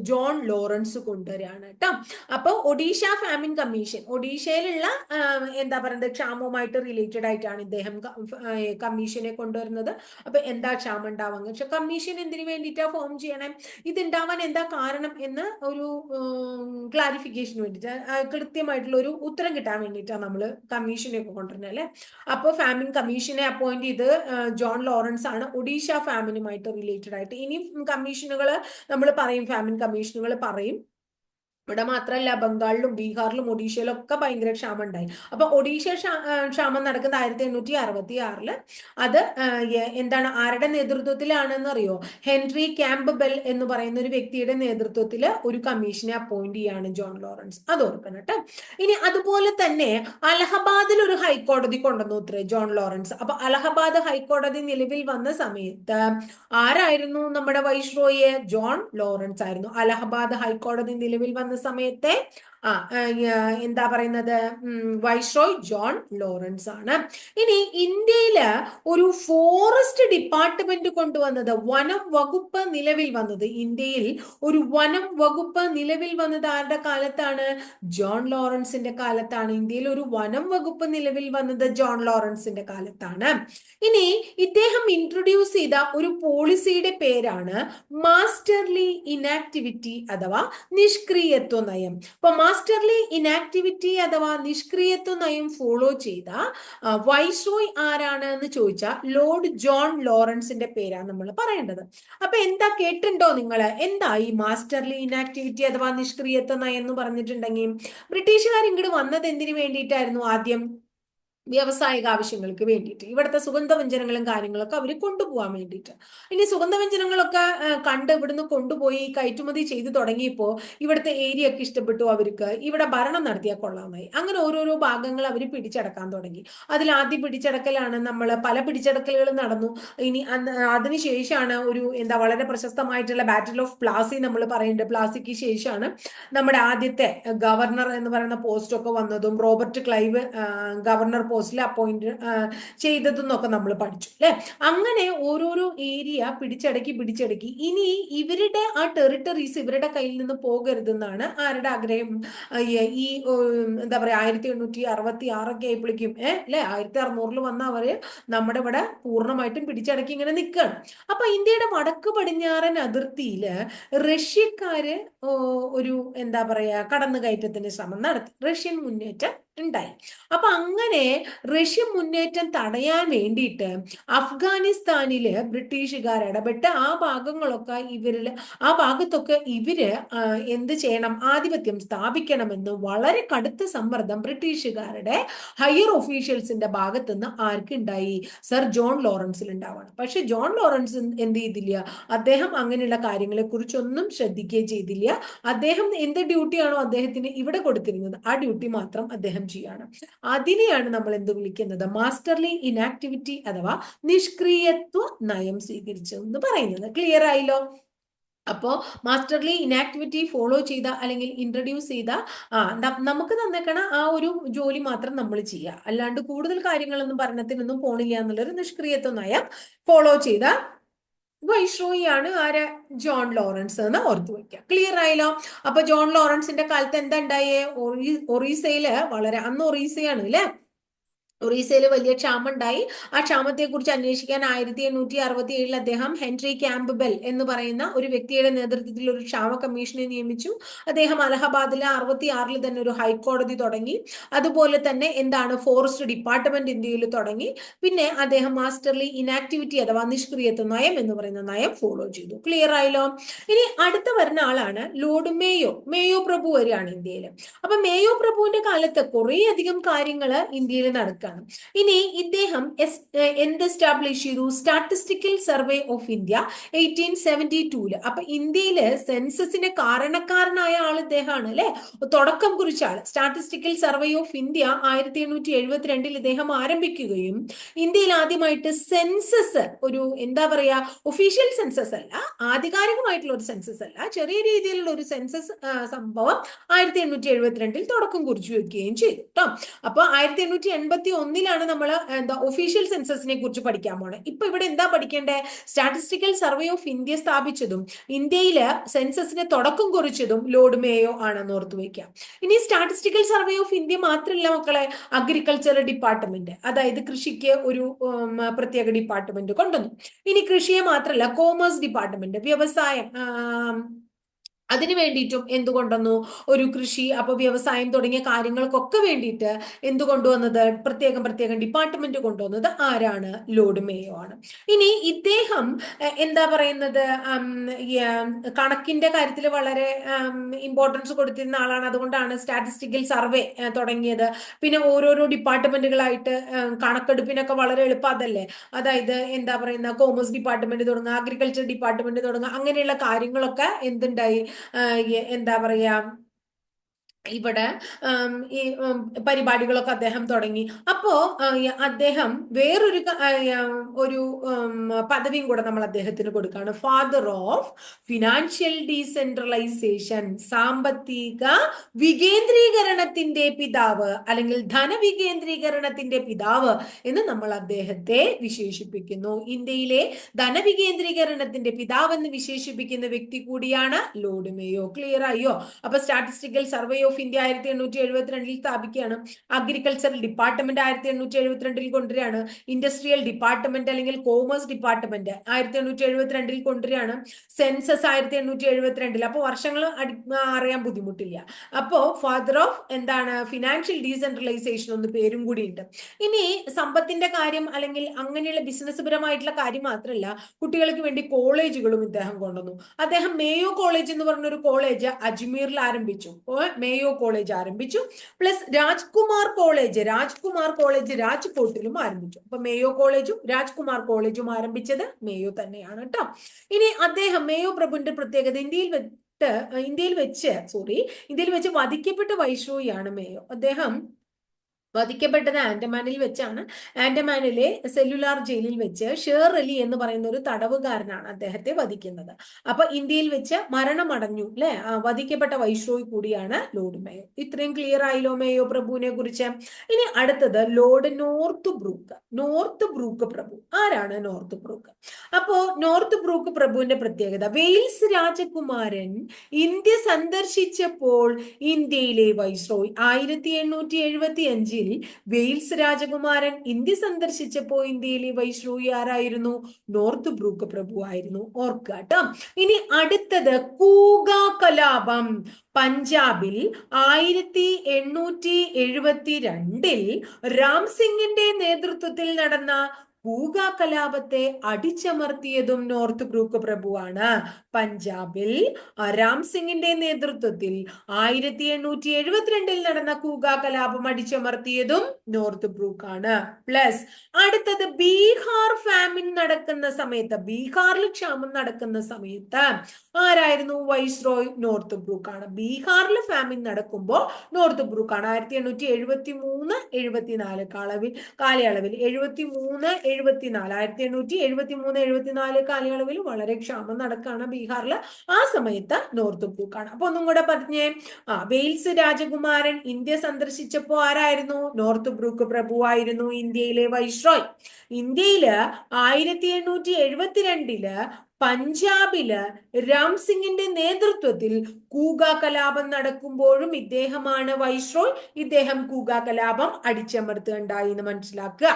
ജോൺ ലോറൻസ് കൊണ്ടുവരാണ് കേട്ടോ അപ്പൊ ഒഡീഷ ഫാമിൻ കമ്മീഷൻ ഒഡീഷയിലുള്ള എന്താ പറയുന്നത് ക്ഷാമവുമായിട്ട് റിലേറ്റഡ് ആയിട്ടാണ് ഇദ്ദേഹം കമ്മീഷനെ കൊണ്ടുവരുന്നത്. അപ്പൊ എന്താ ക്ഷാമം ഉണ്ടാവുക പക്ഷെ കമ്മീഷൻ എന്തിനു വേണ്ടിയിട്ടാ ഫോം ചെയ്യണം? ഇത് ഉണ്ടാവാൻ എന്താ കാരണം എന്ന് ഒരു ക്ലാരിഫിക്കേഷന് വേണ്ടിയിട്ട് കൃത്യമായിട്ടുള്ള ഒരു ഉത്തരം കിട്ടാൻ വേണ്ടിയിട്ടാണ് നമ്മൾ കമ്മീഷനെ ഒക്കെ കൊണ്ടുവരുന്നത് അല്ലെ? അപ്പോൾ ഫാമിൻ കമ്മീഷനെ അപ്പോയിന്റ് ചെയ്ത് ജോൺ ലോറൻസ് ആണ് ഒഡീഷ ഫാമിനുമായിട്ട് റിലേറ്റഡ് ആയിട്ട്. ഇനി കമ്മീഷനുകൾ നമ്മൾ പറയും ഫാമിൻ കമ്മീഷനുകൾ പറയും. ഇവിടെ മാത്രമല്ല ബംഗാളിലും ബീഹാറിലും ഒഡീഷയിലും ഒക്കെ ഭയങ്കര ക്ഷാമം ഉണ്ടായി. അപ്പൊ ഒഡീഷ ക്ഷാമം നടക്കുന്നത് ആയിരത്തി എണ്ണൂറ്റി അറുപത്തി ആറിൽ അത് എന്താണ് ആരുടെ നേതൃത്വത്തിലാണെന്ന് അറിയോ ഹെൻറി ക്യാമ്പ് ബെൽ എന്ന് പറയുന്ന ഒരു വ്യക്തിയുടെ നേതൃത്വത്തിൽ ഒരു കമ്മീഷനെ അപ്പോയിന്റ് ചെയ്യാണ് ജോൺ ലോറൻസ്. അത് ഓർക്കണം കേട്ടോ. ഇനി അതുപോലെ തന്നെ അലഹബാദിൽ ഒരു ഹൈക്കോടതി കൊണ്ടുവന്നു ഉത്തരേ ജോൺ ലോറൻസ്. അപ്പൊ അലഹബാദ് ഹൈക്കോടതി നിലവിൽ വന്ന സമയത്ത് ആരായിരുന്നു നമ്മുടെ വൈഷ്രോയെ ജോൺ ലോറൻസ് ആയിരുന്നു. അലഹബാദ് ഹൈക്കോടതി നിലവിൽ വന്ന സമയത്തെ ആ എന്താ പറയുന്നത്? വൈസ്രോയ് ജോൺ ലോറൻസ് ആണ്. ഇനി ഇന്ത്യയിൽ ഒരു ഫോറസ്റ്റ് ഡിപ്പാർട്ട്മെന്റ് കൊണ്ടുവന്നത് വനം വകുപ്പ് നിലവിൽ വന്നത് ഇന്ത്യയിൽ ഒരു വനം വകുപ്പ് നിലവിൽ വന്നത് ആരുടെ കാലത്താണ്? ജോൺ ലോറൻസിന്റെ കാലത്താണ്. ഇന്ത്യയിൽ ഒരു വനം വകുപ്പ് നിലവിൽ വന്നത് ജോൺ ലോറൻസിന്റെ കാലത്താണ്. ഇനി ഇദ്ദേഹം ഇൻട്രൊഡ്യൂസ് ചെയ്ത ഒരു പോളിസിയുടെ പേരാണ് മാസ്റ്റർലി ഇനാക്ടിവിറ്റി അഥവാ നിഷ്ക്രിയത്വ നയം. അപ്പൊ മാസ്റ്റർലി ഇനാക്ടിവിറ്റി അഥവാ നിഷ്ക്രിയത്വ നയം ഫോളോ ചെയ്ത വൈസ്രോയ് ആരാണ് എന്ന് ചോദിച്ചാൽ ലോർഡ് ജോൺ ലോറൻസിന്റെ പേരാണ് നമ്മൾ പറയേണ്ടത്. അപ്പൊ എന്താ കേട്ടിട്ടുണ്ടോ നിങ്ങൾ എന്താ ഈ മാസ്റ്റർലി ഇനാക്ടിവിറ്റി അഥവാ നിഷ്ക്രിയത്വ നയം എന്ന് പറഞ്ഞിട്ടുണ്ടെങ്കിൽ? ബ്രിട്ടീഷുകാർ ഇങ്ങോട്ട് വന്നത് എന്തിനു വേണ്ടിയിട്ടായിരുന്നു ആദ്യം? വ്യാവസായിക ആവശ്യങ്ങൾക്ക് വേണ്ടിയിട്ട്. ഇവിടുത്തെ സുഗന്ധവ്യഞ്ജനങ്ങളും കാര്യങ്ങളൊക്കെ അവർ കൊണ്ടുപോകാൻ വേണ്ടിയിട്ട്. ഇനി സുഗന്ധവ്യഞ്ജനങ്ങളൊക്കെ കണ്ട് ഇവിടുന്ന് കൊണ്ടുപോയി കയറ്റുമതി ചെയ്തു തുടങ്ങിയപ്പോൾ ഇവിടുത്തെ ഏരിയ ഒക്കെ ഇഷ്ടപ്പെട്ടു അവർക്ക്. ഇവിടെ ഭരണം നടത്തിയാൽ കൊള്ളാമായി അങ്ങനെ ഓരോരോ ഭാഗങ്ങൾ അവർ പിടിച്ചടക്കാൻ തുടങ്ങി. അതിൽ ആദ്യം പിടിച്ചടക്കലാണ് നമ്മൾ പല പിടിച്ചടക്കലുകളും നടന്നു. ഇനി അതിനുശേഷമാണ് ഒരു എന്താ വളരെ പ്രശസ്തമായിട്ടുള്ള ബാറ്റിൽ ഓഫ് പ്ലാസി നമ്മൾ പറയുന്നുണ്ട് പ്ലാസിക്ക് ശേഷമാണ് നമ്മുടെ ആദ്യത്തെ ഗവർണർ എന്ന് പറയുന്ന പോസ്റ്റൊക്കെ വന്നതും റോബർട്ട് ക്ലൈവ് ഗവർണർ പോസ്റ്റിൽ അപ്പോയിന്റ് ചെയ്തതെന്നൊക്കെ നമ്മൾ പഠിച്ചു അല്ലെ? അങ്ങനെ ഓരോരോ ഏരിയ പിടിച്ചടക്കി പിടിച്ചടക്കി. ഇനി ഇവരുടെ ആ ടെറിട്ടറീസ് ഇവരുടെ കയ്യിൽ നിന്ന് പോകരുതെന്നാണ് ആരുടെ ആഗ്രഹം? ഈ എന്താ പറയാ ആയിരത്തി എണ്ണൂറ്റി അറുപത്തി ആറൊക്കെ ആയപ്പോഴേക്കും ഏഹ് അല്ലെ? ആയിരത്തി അറുന്നൂറിൽ വന്ന അവർ നമ്മുടെ ഇവിടെ പൂർണമായിട്ടും പിടിച്ചടക്കി ഇങ്ങനെ നിൽക്കുകയാണ് അപ്പൊ ഇന്ത്യയുടെ വടക്ക് പടിഞ്ഞാറൻ അതിർത്തിയിൽ റഷ്യക്കാര് ഒരു എന്താ പറയാ കടന്നുകയറ്റത്തിന് ശ്രമം നടത്തി. റഷ്യൻ മുന്നേറ്റം ഉണ്ടായി. അപ്പൊ അങ്ങനെ റഷ്യൻ മുന്നേറ്റം തടയാൻ വേണ്ടിയിട്ട് അഫ്ഗാനിസ്ഥാനിൽ ബ്രിട്ടീഷുകാർ ഇടപെട്ട് ആ ഭാഗങ്ങളൊക്കെ ഇവരിൽ ആ ഭാഗത്തൊക്കെ ഇവർ എന്ത് ചെയ്യണം ആധിപത്യം സ്ഥാപിക്കണമെന്ന് വളരെ കടുത്ത സമ്മർദ്ദം ബ്രിട്ടീഷുകാരുടെ ഹയർ ഒഫീഷ്യൽസിന്റെ ഭാഗത്തുനിന്ന് ആർക്കുണ്ടായി സർ ജോൺ ലോറൻസിൽ ഉണ്ടാവണം. പക്ഷെ ജോൺ ലോറൻസ് എന്ത് ചെയ്തില്ല? അദ്ദേഹം അങ്ങനെയുള്ള കാര്യങ്ങളെ കുറിച്ചൊന്നും ശ്രദ്ധിക്കുകയും ചെയ്തില്ല. അദ്ദേഹം എന്ത് ഡ്യൂട്ടിയാണോ അദ്ദേഹത്തിന് ഇവിടെ കൊടുത്തിരുന്നത്? ആ ഡ്യൂട്ടി മാത്രം അദ്ദേഹം ചെയ്യാണ്. അതിനെയാണ് നമ്മൾ എന്ത് വിളിക്കുന്നത്? മാസ്റ്റർലി ഇനാക്ടിവിറ്റി അഥവാ നിഷ്ക്രിയത്വ നയം സ്വീകരിച്ചു എന്ന് പറയുന്നത്. ക്ലിയർ ആയില്ലോ? അപ്പോ മാസ്റ്റർലി ഇനാക്ടിവിറ്റി ഫോളോ ചെയ്ത അല്ലെങ്കിൽ ഇൻട്രൊഡ്യൂസ് ചെയ്ത ആ നമുക്ക് തന്നേക്കണ ആ ഒരു ജോലി മാത്രം നമ്മൾ ചെയ്യുക. അല്ലാണ്ട് കൂടുതൽ കാര്യങ്ങളൊന്നും പഠനത്തിനൊന്നും പോണില്ല എന്നുള്ളൊരു നിഷ്ക്രിയത്വ നയം ഫോളോ ചെയ്ത ആരെ ആര്? ജോൺ ലോറൻസ് എന്ന് ഓർത്തു വയ്ക്കുക ക്ലിയർ ആയല്ലോ? അപ്പൊ ജോൺ ലോറൻസിന്റെ കാലത്ത് എന്താ ഉണ്ടായേ? ഒറീസയിൽ വളരെ അന്ന് ഒറീസയാണ് അല്ലെ ഒറീസയിൽ വലിയ ക്ഷാമം ഉണ്ടായി ആ ക്ഷാമത്തെ കുറിച്ച് അന്വേഷിക്കാൻ ആയിരത്തി എണ്ണൂറ്റി അറുപത്തി ഏഴിൽ അദ്ദേഹം ഹെൻറി ക്യാമ്പബെൽ എന്ന് പറയുന്ന ഒരു വ്യക്തിയുടെ നേതൃത്വത്തിൽ ഒരു ക്ഷാമ കമ്മീഷനെ നിയമിച്ചു. അദ്ദേഹം അലഹബാദിലെ അറുപത്തി ആറിൽ തന്നെ ഒരു ഹൈക്കോടതി തുടങ്ങി. അതുപോലെ തന്നെ എന്താണ് ഫോറസ്റ്റ് ഡിപ്പാർട്ട്മെന്റ് ഇന്ത്യയിൽ തുടങ്ങി. പിന്നെ അദ്ദേഹം മാസ്റ്റർലി ഇനാക്ടിവിറ്റി അഥവാ നിഷ്ക്രിയത്വ നയം എന്ന് പറയുന്ന നയം ഫോളോ ചെയ്തു. ക്ലിയർ ആയല്ലോ? ഇനി അടുത്ത വരുന്ന ആളാണ് ലോർഡ് മേയോ. മേയോ പ്രഭു വരികയാണ് ഇന്ത്യയിൽ അപ്പൊ മേയോ പ്രഭുവിന്റെ കാലത്ത് കുറേ അധികം കാര്യങ്ങൾ ഇന്ത്യയിൽ നടക്കുക ആണ് ഇനി ഇദ്ദേഹം എന്ത് എസ്റ്റാബ്ലിഷ് ചെയ്തു? Statistical survey of India eighteen seventy tool അപ്പൊ ഇന്ത്യയിൽ സെൻസസിന് കാരണക്കാരനായ ആൾ ഇദ്ദേഹമാണ് അല്ലെ? തുടക്കം കുറിച്ച ആൾ സ്റ്റാറ്റിസ്റ്റിക്കൽ സർവേ ഓഫ് ഇന്ത്യ ആയിരത്തി എണ്ണൂറ്റി എഴുപത്തിരണ്ടിൽ ഇദ്ദേഹം ആരംഭിക്കുകയും ഇന്ത്യയിൽ ആദ്യമായിട്ട് സെൻസസ് ഒരു എന്താ പറയാ ഒഫീഷ്യൽ സെൻസസ് അല്ല ആധികാരികമായിട്ടുള്ള ഒരു സെൻസസ് അല്ല ചെറിയ രീതിയിലുള്ള ഒരു സെൻസസ് സംഭവം ആയിരത്തി എണ്ണൂറ്റി എഴുപത്തിരണ്ടിൽ തുടക്കം കുറിച്ചു വെക്കുകയും ചെയ്തു കേട്ടോ അപ്പൊ ആയിരത്തി എണ്ണൂറ്റി എൺപത്തി ഒന്നിലാണ് നമ്മൾ എന്താ ഒഫീഷ്യൽ സെൻസസിനെ കുറിച്ച് പഠിക്കാൻ പോണത് ഇപ്പൊ ഇവിടെ എന്താ പഠിക്കേണ്ടത് സ്റ്റാറ്റിസ്റ്റിക്കൽ സർവേ ഓഫ് ഇന്ത്യ സ്ഥാപിച്ചതും ഇന്ത്യയിൽ സെൻസസിന് തുടക്കം കുറിച്ചതും ലോഡ് മേയോ ആണെന്ന് ഓർത്തു വയ്ക്കുക ഇനി സ്റ്റാറ്റിസ്റ്റിക്കൽ സർവേ ഓഫ് ഇന്ത്യ മാത്രമല്ല മക്കളെ അഗ്രികൾച്ചർ ഡിപ്പാർട്ട്മെന്റ് അതായത് കൃഷിക്ക് ഒരു പ്രത്യേക ഡിപ്പാർട്ട്മെന്റ് കൊണ്ടുവന്നു. ഇനി കൃഷിയെ മാത്രമല്ല കോമേഴ്സ് ഡിപ്പാർട്ട്മെന്റ് വ്യവസായം അതിനു വേണ്ടിയിട്ടും എന്തുകൊണ്ടെന്നു ഒരു കൃഷി അപ്പോൾ വ്യവസായം തുടങ്ങിയ കാര്യങ്ങൾക്കൊക്കെ വേണ്ടിയിട്ട് എന്ത് കൊണ്ടുവന്നത്? പ്രത്യേകം പ്രത്യേകം ഡിപ്പാർട്ട്മെന്റ് കൊണ്ടുവന്നത് ആരാണ്? ലോഡ് മേയോ ആണ്. ഇനി ഇദ്ദേഹം എന്താ പറയുന്നത്? കണക്കിന്റെ കാര്യത്തിൽ വളരെ ഇമ്പോർട്ടൻസ് കൊടുത്തിരുന്ന ആളാണ്. അതുകൊണ്ടാണ് സ്റ്റാറ്റിസ്റ്റിക്കൽ സർവേ തുടങ്ങിയത്. പിന്നെ ഓരോരോ ഡിപ്പാർട്ട്മെന്റുകളായിട്ട് കണക്കെടുപ്പിനൊക്കെ വളരെ എളുപ്പഅല്ലേ അതായത് എന്താ പറയുന്ന കോമേഴ്സ് ഡിപ്പാർട്ട്മെന്റ് തുടങ്ങുക അഗ്രികൾച്ചർ ഡിപ്പാർട്ട്മെന്റ് തുടങ്ങുക അങ്ങനെയുള്ള കാര്യങ്ങളൊക്കെ എന്തുണ്ടായി? എന്താ പറയാ ഇവിടെ ഈ പരിപാടികളൊക്കെ അദ്ദേഹം തുടങ്ങി. അപ്പോ അദ്ദേഹം വേറൊരു ഒരു പദവിയും കൂടെ നമ്മൾ അദ്ദേഹത്തിന് കൊടുക്കുകയാണ്. ഫാദർ ഓഫ് ഫിനാൻഷ്യൽ ഡീസെൻട്രലൈസേഷൻ സാമ്പത്തിക വികേന്ദ്രീകരണത്തിന്റെ പിതാവ് അല്ലെങ്കിൽ ധനവികേന്ദ്രീകരണത്തിന്റെ പിതാവ് എന്ന് നമ്മൾ അദ്ദേഹത്തെ വിശേഷിപ്പിക്കുന്നു. ഇന്ത്യയിലെ ധനവികേന്ദ്രീകരണത്തിന്റെ പിതാവ് എന്ന് വിശേഷിപ്പിക്കുന്ന വ്യക്തി കൂടിയാണ് ലോഡ് മേയോ. ക്ലിയർ ആയോ? അപ്പൊ സ്റ്റാറ്റിസ്റ്റിക്കൽ സർവേ ഓഫ് ഇന്ത്യ ആയിരത്തി എണ്ണൂറ്റി എഴുപത്തിരണ്ടിൽ സ്ഥാപിക്കുകയാണ്. അഗ്രികൾച്ചറൽ ഡിപ്പാർട്ട്മെന്റ് ആയിരത്തി എണ്ണൂറ്റി എഴുപത്തിരണ്ടിൽ കൊണ്ടുവരികയാണ്. ഇൻഡസ്ട്രിയൽ ഡിപ്പാർട്ട്മെന്റ് അല്ലെങ്കിൽ കോമേഴ്സ് ഡിപ്പാർട്ട്മെന്റ് ആയിരത്തി എണ്ണൂറ്റി എഴുപത്തിരണ്ടിൽ കൊണ്ടുവരികയാണ്. സെൻസസ് ആയിരത്തി എണ്ണൂറ്റി എഴുപത്തിരണ്ടിൽ അപ്പോൾ വർഷങ്ങൾ അറിയാൻ ബുദ്ധിമുട്ടില്ല. അപ്പോൾ ഫാദർ ഓഫ് എന്താണ്? ഫിനാൻഷ്യൽ ഡീസെൻട്രലൈസേഷൻ ഒന്ന് പേരും കൂടി ഉണ്ട് ഇനി സമ്പത്തിന്റെ കാര്യം അല്ലെങ്കിൽ അങ്ങനെയുള്ള ബിസിനസ് പരമായിട്ടുള്ള കാര്യം മാത്രമല്ല കുട്ടികൾക്ക് വേണ്ടി കോളേജുകളും ഇദ്ദേഹം കൊണ്ടുവന്നു. അദ്ദേഹം മേയോ കോളേജ് എന്ന് പറഞ്ഞൊരു കോളേജ് അജ്മീറിൽ ആരംഭിച്ചു. മേയോ കോളേജ് ആരംഭിച്ചു. Plus Rajkumar college Rajkumar college രാജ്കോട്ടിലും ആരംഭിച്ചു. അപ്പൊ മേയോ കോളേജും രാജ്കുമാർ കോളേജും ആരംഭിച്ചത് മേയോ തന്നെയാണ് കേട്ടോ ഇനി അദ്ദേഹം മേയോ പ്രഭുവിന്റെ പ്രത്യേകത ഇന്ത്യയിൽ ഇന്ത്യയിൽ വെച്ച് സോറി ഇന്ത്യയിൽ വെച്ച് വധിക്കപ്പെട്ട വൈഷ്ണോയാണ് മേയോ. അദ്ദേഹം വധിക്കപ്പെട്ടത് ആൻഡമാനിൽ വെച്ചാണ്. ആൻഡമാനിലെ സെല്ലുലാർ ജയിലിൽ വെച്ച് ഷേർ അലി എന്ന് പറയുന്ന ഒരു തടവുകാരനാണ് അദ്ദേഹത്തെ വധിക്കുന്നത്. അപ്പൊ ഇന്ത്യയിൽ വെച്ച് മരണമടഞ്ഞു അല്ലെ വധിക്കപ്പെട്ട വൈഷ്രോയ് കൂടിയാണ് ലോർഡ് മേയോ ഇത്രയും ക്ലിയർ ആയില്ലോ മേയോ പ്രഭുവിനെ കുറിച്ച്. ഇനി അടുത്തത് Lord Northbrook. Northbrook പ്രഭു. ആരാണ് നോർത്ത് ബ്രൂക്ക്? അപ്പോ നോർത്ത് ബ്രൂക്ക് പ്രഭുവിന്റെ പ്രത്യേകത. വെയിൽസ് രാജകുമാരൻ ഇന്ത്യ സന്ദർശിച്ചപ്പോൾ ഇന്ത്യയിലെ വൈസ്രോയി ആയിരത്തി എണ്ണൂറ്റി എഴുപത്തി അഞ്ചിൽ വെയിൽസ് രാജകുമാരൻ ഇന്ത്യ സന്ദർശിച്ചപ്പോൾ ഇന്ത്യയിലെ വൈശ്രൂയി ആരായിരുന്നു? നോർത്ത് ബ്രൂക്ക് പ്രഭു ആയിരുന്നു. ഓർക്കാട്ടോ ഇനി അടുത്തത് കൂക കലാപം. പഞ്ചാബിൽ ആയിരത്തി എണ്ണൂറ്റി എഴുപത്തി രണ്ടിൽ രാം സിംഗിന്റെ നേതൃത്വത്തിൽ നടന്ന കൂഗ കലാപത്തെ അടിച്ചമർത്തിയതും നോർത്ത് ഗ്രൂപ്പ് പ്രഭുവാണ് പഞ്ചാബിൽ. രാം സിംഗിന്റെ നേതൃത്വത്തിൽ ആയിരത്തി എണ്ണൂറ്റി എഴുപത്തിരണ്ടിൽ നടന്ന കൂഗാ കലാപം അടിച്ചമർത്തിയതും നോർത്ത് ബ്രൂക്ക് ആണ് പ്ലസ് അടുത്തത് ബീഹാർ ഫാമിൻ നടക്കുന്ന സമയത്ത് ബീഹാറിൽ ക്ഷാമം നടക്കുന്ന സമയത്ത് ആരായിരുന്നു വൈസ് റോയ് നോർത്ത് ബ്രൂക്ക് ആണ് ബീഹാറിൽ ഫാമിൻ നടക്കുമ്പോൾ നോർത്ത് ബ്രൂക്ക് ആണ് ആയിരത്തി എണ്ണൂറ്റി എഴുപത്തി മൂന്ന് എഴുപത്തിനാല് കാലവിൽ കാലയളവിൽ എഴുപത്തി മൂന്ന് എഴുപത്തിനാല് ആയിരത്തി എണ്ണൂറ്റി എഴുപത്തി മൂന്ന് എഴുപത്തിനാല് കാലയളവിൽ വളരെ ക്ഷാമം നടക്കുകയാണ് ബീഹാറിൽ ആ സമയത്ത് നോർത്ത് ബ്ലൂക്കാണ് അപ്പൊ ഒന്നും കൂടെ പറഞ്ഞേ. ആ വെയിൽസ് രാജകുമാരൻ ഇന്ത്യ സന്ദർശിച്ചപ്പോ ആരായിരുന്നു? നോർത്ത് ബ്രൂക്ക് പ്രഭുവായിരുന്നു ഇന്ത്യയിലെ വൈസ്രോയ്. ഇന്ത്യയിൽ ആയിരത്തി എണ്ണൂറ്റി എഴുപത്തിരണ്ടിൽ പഞ്ചാബിൽ രാം സിംഗിന്റെ നേതൃത്വത്തിൽ കൂക കലാപം നടക്കുമ്പോഴും ഇദ്ദേഹമാണ് വൈസ്രോയ്. ഇദ്ദേഹം കൂക കലാപം അടിച്ചമർത്തുകയുണ്ടായി എന്ന് മനസ്സിലാക്കുക.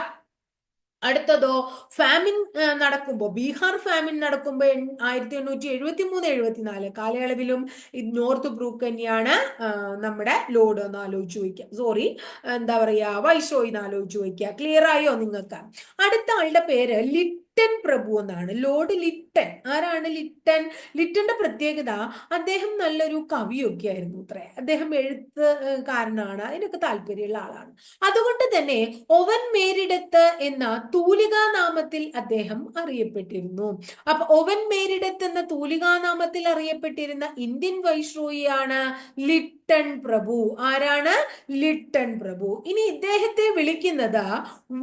അടുത്തതോ ഫാമിൻ നടക്കുമ്പോൾ ബീഹാർ ഫാമിൻ നടക്കുമ്പോൾ ആയിരത്തി എണ്ണൂറ്റി എഴുപത്തി മൂന്ന് എഴുപത്തിനാല് കാലയളവിലും നോർത്ത് ബ്രൂക്ക് തന്നെയാണ് നമ്മുടെ ലോഡ് എന്ന് ആലോചിച്ച് വയ്ക്കുക സോറി എന്താ പറയാ വൈഷോയി എന്ന് ആലോചിച്ച് വയ്ക്കുക ക്ലിയർ ആയോ നിങ്ങൾക്ക്? അടുത്ത ആളുടെ പേര് ലിറ്റ് ലിറ്റൻ പ്രഭു എന്നാണ്. Lord Lytton. ആരാണ് ലിറ്റൻ? ലിറ്റന്റെ പ്രത്യേകത അദ്ദേഹം നല്ലൊരു കവിയൊക്കെ ആയിരുന്നു അത്രേ. അദ്ദേഹം എഴുത്തുകാരനാണ് അതിനൊക്കെ താല്പര്യമുള്ള ആളാണ്. അതുകൊണ്ട് തന്നെ ഒവൻ മേരിടത്ത് എന്ന തൂലികാ നാമത്തിൽ അദ്ദേഹം അറിയപ്പെട്ടിരുന്നു. അപ്പൊ ഒവൻ മേരിടത്ത് എന്ന തൂലികാ നാമത്തിൽ അറിയപ്പെട്ടിരുന്ന ഇന്ത്യൻ വൈഷ്രോയിയാണ് ലിട്ടൺ പ്രഭു. ആരാണ്? ലിട്ടൺ പ്രഭു. ഇനി ഇദ്ദേഹത്തെ വിളിക്കുന്നത്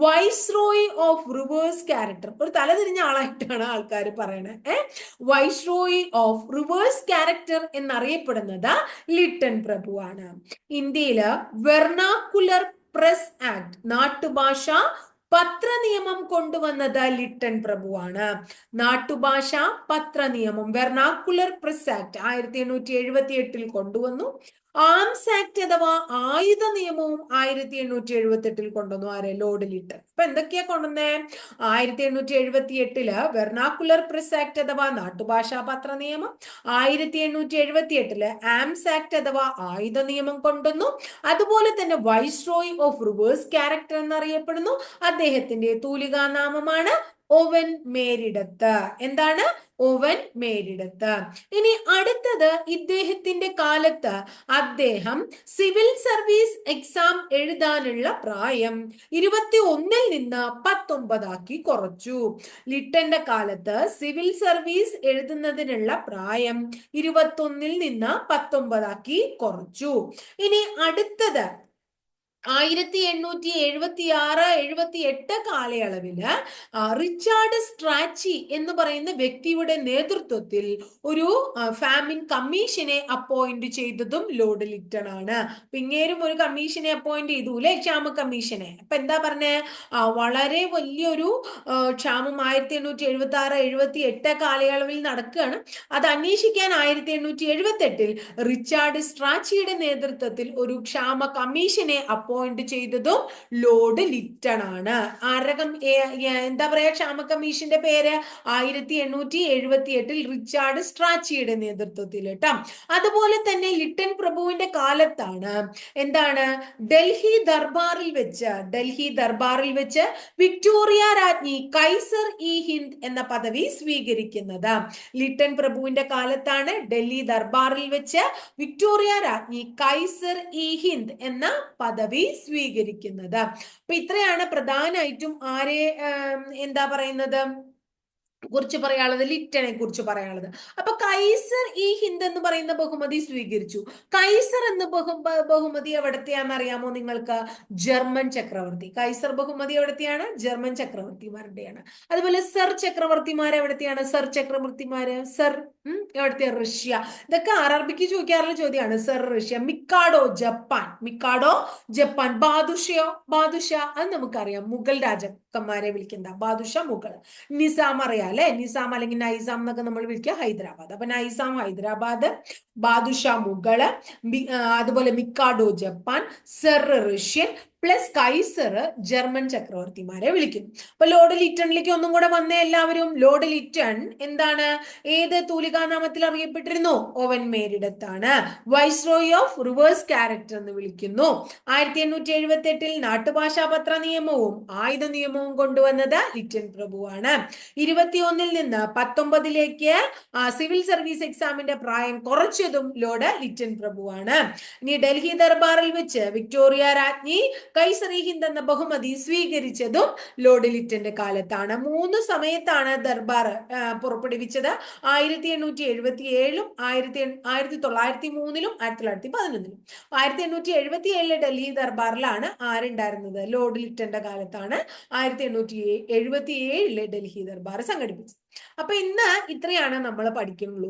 വൈസ്രോയി ഓഫ് റിവേഴ്സ് ക്യാരക്ടർ. ഒരു തലതിരിഞ്ഞ ആളായിട്ടാണ് ആൾക്കാർ പറയണത് ഏ? വൈസ്രോയി ഓഫ് റിവേഴ്സ് ക്യാരക്ടർ എന്നറിയപ്പെടുന്നത് ലിട്ടൺ പ്രഭുവാണ്. ഇന്ത്യയിൽ വെർണാക്കുലർ പ്രസ് ആക്ട് നാട്ടുഭാഷ പത്ര നിയമം കൊണ്ടുവന്നത് ലിട്ടൺ പ്രഭുവാണ്. നാട്ടുഭാഷ പത്ര നിയമം വെർണാക്കുലർ പ്രസ് ആക്ട് ആയിരത്തി എണ്ണൂറ്റി എഴുപത്തി എട്ടിൽ കൊണ്ടുവന്നു. ആംസ് ആക്ട് അഥവാ ആയുധ നിയമവും ആയിരത്തി എണ്ണൂറ്റി എഴുപത്തി എട്ടിൽ കൊണ്ടുവന്നു. ആരെ? ലോർഡ് ലിട്ടൺ അപ്പൊ എന്തൊക്കെയാ കൊണ്ടുവന്നേ? ആയിരത്തി എണ്ണൂറ്റി എഴുപത്തി എട്ടിൽ വെർണാക്കുലർ പ്രസ് ആക്ട് അഥവാ നാട്ടുഭാഷാ പത്ര നിയമം. ആയിരത്തി എണ്ണൂറ്റി എഴുപത്തി എട്ടിൽ ആംസ് ആക്ട് അഥവാ ആയുധ നിയമം കൊണ്ടുവന്നു. അതുപോലെ തന്നെ വൈസ്രോയ് ഓഫ് റിവേഴ്സ് ക്യാരക്ടർ എന്നറിയപ്പെടുന്നു. അദ്ദേഹത്തിന്റെ തൂലികാ നാമമാണ് ഓവൻ മേരിടത്ത്. എന്താണ്? Owen Meredith. ഇനി അടുത്തത് ഇദ്ദേഹത്തിന്റെ കാലത്ത് അദ്ദേഹം സിവിൽ സർവീസ് എക്സാം എഴുതാനുള്ള പ്രായം ഇരുപത്തി ഒന്നിൽ നിന്ന് പത്തൊമ്പതാക്കി കുറച്ചു. ലിട്ടന്റെ കാലത്ത് സിവിൽ സർവീസ് എഴുതുന്നതിനുള്ള പ്രായം ഇരുപത്തൊന്നിൽ നിന്ന് പത്തൊമ്പതാക്കി കുറച്ചു. ഇനി അടുത്തത് ആയിരത്തി എണ്ണൂറ്റി എഴുപത്തി ആറ് എഴുപത്തി എട്ട് കാലയളവിൽ റിച്ചാർഡ് സ്ട്രാച്ചി എന്ന് പറയുന്ന വ്യക്തിയുടെ നേതൃത്വത്തിൽ ഒരു ഫാമിൻ കമ്മീഷനെ അപ്പോയിന്റ് ചെയ്തതും ലോർഡ് ലിറ്റൺ ആണ്. അപ്പൊ ഒരു കമ്മീഷനെ അപ്പോയിന്റ് ചെയ്തു അല്ലെ? ക്ഷാമ കമ്മീഷനെ. അപ്പൊ എന്താ പറഞ്ഞേ? വളരെ വലിയൊരു ക്ഷാമം ആയിരത്തി എണ്ണൂറ്റി എഴുപത്തി ആറ് എഴുപത്തി എട്ട് കാലയളവിൽ നടക്കുകയാണ്. അത് അന്വേഷിക്കാൻ ആയിരത്തി എണ്ണൂറ്റി എഴുപത്തി എട്ടിൽ റിച്ചാർഡ് സ്ട്രാച്ചിയുടെ നേതൃത്വത്തിൽ ഒരു ക്ഷാമ കമ്മീഷനെ അപ്പോയിന്റ് ചെയ്തതും ലോർഡ് ലിറ്റൺ ആണ്. ആരകം എന്താ പറയാ ക്ഷാമ കമ്മീഷന്റെ പേര് ആയിരത്തി എണ്ണൂറ്റി എഴുപത്തി എട്ടിൽ റിച്ചാർഡ് സ്ട്രാച്ചിയുടെ നേതൃത്വത്തിൽ കേട്ടോ. അതുപോലെ തന്നെ ലിട്ടൻ പ്രഭുവിന്റെ കാലത്താണ്. എന്താണ്? ഡൽഹി ദർബാറിൽ വെച്ച് ഡൽഹി ദർബാറിൽ വെച്ച് വിക്ടോറിയ രാജ്ഞി കൈസർ ഇ ഹിന്ദ് എന്ന പദവി സ്വീകരിക്കുന്നത്. ലിട്ടൻ പ്രഭുവിന്റെ കാലത്താണ് ഡൽഹി ദർബാറിൽ വെച്ച് വിക്ടോറിയ രാജ്ഞി കൈസർ ഇ ഹിന്ദ് എന്ന പദവി സ്വീകരിക്കുന്നത്. അപ്പൊ ഇത്രയാണ് പ്രധാനമായിട്ടും ആരെ എന്താ പറയുന്നത്? കുറിച്ച് പറയാനുള്ളത് ലിറ്റനെ കുറിച്ച് പറയാനുള്ളത്. അപ്പൊ കൈസർ ഈ ഹിന്ദ് എന്ന് പറയുന്ന ബഹുമതി സ്വീകരിച്ചു. കൈസർ എന്ന ബഹു ബഹുമതി എവിടത്തെയാന്ന് അറിയാമോ നിങ്ങൾക്ക്? ജർമ്മൻ ചക്രവർത്തി. കൈസർ ബഹുമതി എവിടത്തെയാണ്? ജർമ്മൻ ചക്രവർത്തിമാരുടെയാണ്. അതുപോലെ സർ ചക്രവർത്തിമാർ എവിടത്തെയാണ്? സർ ചക്രവർത്തിമാര്? സർ എവിടത്തെ റഷ്യ. ഇതൊക്കെ ആർ ആർ ബിക്ക് ചോദിക്കാറുള്ള ചോദ്യമാണ്. Czar Russia. Mikado Japan. Mikado Japan. ബാദുഷയോ? Badusha? അത് നമുക്കറിയാം. മുഗൾ രാജാക്കന്മാരെ വിളിക്കുന്ന ബാദുഷ മുഗൾ. നിസാം അറിയാം അല്ലെ? നിസാം അല്ലെങ്കിൽ നൈസാം എന്നൊക്കെ നമ്മൾ വിളിക്കുക. ഹൈദരാബാദ്. അപ്പൊ നൈസാം ഹൈദരാബാദ് ബാദുഷ മുഗൾ അതുപോലെ Mikado Japan Czar Russian plus Kaiser German ചക്രവർത്തിമാരെ വിളിക്കുന്നു. അപ്പൊ ലോർഡ് ലിറ്റണിലേക്ക് ഒന്നും കൂടെ വന്ന എല്ലാവരും. ലോർഡ് ലിറ്റൺ എന്താണ്? ഏത് തൂലികാനാമത്തിൽ അറിയപ്പെട്ടിരുന്നു? ഓവൻ മേരിടത്താണ് വൈസ്രോയ് ഓഫ് റിവേഴ്സ് ക്യാരക്ടർ എന്ന് വിളിക്കുന്നു. ആയിരത്തി എണ്ണൂറ്റി എഴുപത്തി എട്ടിൽ നാട്ടുഭാഷാ പത്ര നിയമവും ആയുധ നിയമവും കൊണ്ടുവന്നത് ലിറ്റൻ പ്രഭുവാണ്. ഇരുപത്തിയൊന്നിൽ നിന്ന് പത്തൊമ്പതിലേക്ക് സിവിൽ സർവീസ് എക്സാമിന്റെ പ്രായം കുറച്ചതും ലോർഡ് ലിറ്റൺ പ്രഭുവാണ്. ഇനി ഡൽഹി ദർബാറിൽ വെച്ച് വിക്ടോറിയ രാജ്ഞി കൈസറി ഹിന്ദ് എന്ന ബഹുമതി സ്വീകരിച്ചതും ലോർഡ് ലിറ്റന്റെ കാലത്താണ്. മൂന്ന് സമയത്താണ് ദർബാർ പുറപ്പെടുവിച്ചത്. ആയിരത്തി എണ്ണൂറ്റി എഴുപത്തി ഏഴിലും ആയിരത്തി ആയിരത്തി തൊള്ളായിരത്തി മൂന്നിലും ആയിരത്തി തൊള്ളായിരത്തി പതിനൊന്നിലും ആയിരത്തി എണ്ണൂറ്റി എഴുപത്തി ഏഴിലെ ഡൽഹി ദർബാറിലാണ് ആരുണ്ടായിരുന്നത്? ലോർഡ് ലിറ്റന്റെ കാലത്താണ് ആയിരത്തി എണ്ണൂറ്റി എഴുപത്തി ഏഴിലെ ഡൽഹി ദർബാർ സംഘടിപ്പിച്ചത്. അപ്പൊ ഇന്ന് ഇത്രയാണ് നമ്മൾ പഠിക്കുന്നുള്ളൂ.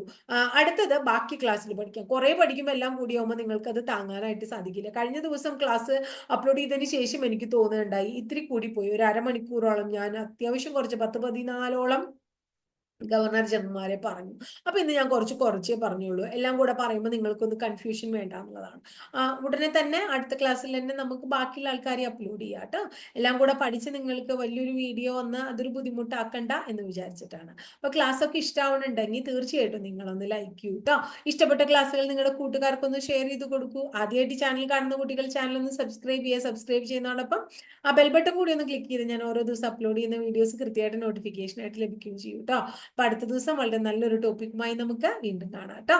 അടുത്തത് ബാക്കി ക്ലാസ്സിൽ പഠിക്കാം. കുറെ പഠിക്കുമ്പോൾ എല്ലാം കൂടിയാവുമ്പോൾ നിങ്ങൾക്ക് അത് താങ്ങാനായിട്ട് സാധിക്കില്ല. കഴിഞ്ഞ ദിവസം ക്ലാസ് അപ്ലോഡ് ചെയ്തതിന് ശേഷം എനിക്ക് തോന്നുന്നുണ്ടായി ഇത്തിരി കൂടിപ്പോയി ഒരു അരമണിക്കൂറോളം ഞാൻ അത്യാവശ്യം കുറച്ച് പത്ത് പതിനാലോളം ഗവർണർ ജനറൽമാരെ പറഞ്ഞു. അപ്പൊ ഇന്ന് ഞാൻ കുറച്ച് കുറച്ചേ പറഞ്ഞുള്ളൂ. എല്ലാം കൂടെ പറയുമ്പോൾ നിങ്ങൾക്കൊന്ന് കൺഫ്യൂഷൻ വേണ്ട എന്നുള്ളതാണ് ഉടനെ തന്നെ അടുത്ത ക്ലാസ്സിൽ തന്നെ നമുക്ക് ബാക്കിയുള്ള ആൾക്കാരെ അപ്ലോഡ് ചെയ്യാം കേട്ടോ. എല്ലാം കൂടെ പഠിച്ച് നിങ്ങൾക്ക് വലിയൊരു വീഡിയോ വന്ന് അതൊരു ബുദ്ധിമുട്ടാക്കണ്ട എന്ന് വിചാരിച്ചിട്ടാണ്. അപ്പൊ ക്ലാസ് ഒക്കെ ഇഷ്ടാവണുണ്ടെങ്കിൽ തീർച്ചയായിട്ടും നിങ്ങളൊന്ന് ലൈക്ക് ചെയ്യൂ കേട്ടോ ഇഷ്ടപ്പെട്ട ക്ലാസ്സുകൾ നിങ്ങളുടെ കൂട്ടുകാർക്കൊന്ന് ഷെയർ ചെയ്ത് കൊടുക്കൂ. ആദ്യമായിട്ട് ചാനൽ കാണുന്ന കുട്ടികൾ ചാനൽ ഒന്ന് സബ്സ്ക്രൈബ് ചെയ്യുക. സബ്സ്ക്രൈബ് ചെയ്യുന്നതോടൊപ്പം ആ ബെൽബട്ടൺ കൂടി ഒന്ന് ക്ലിക്ക് ചെയ്ത് ഞാൻ ഓരോ ദിവസം അപ്ലോഡ് ചെയ്യുന്ന വീഡിയോസ് കൃത്യമായിട്ട് നോട്ടിഫിക്കേഷൻ ആയിട്ട് ലഭിക്കുകയും ചെയ്യും കേട്ടോ അപ്പൊ അടുത്ത ദിവസം വളരെ നല്ലൊരു ടോപ്പിക്കുമായി നമുക്ക് വീണ്ടും കാണാം കേട്ടോ.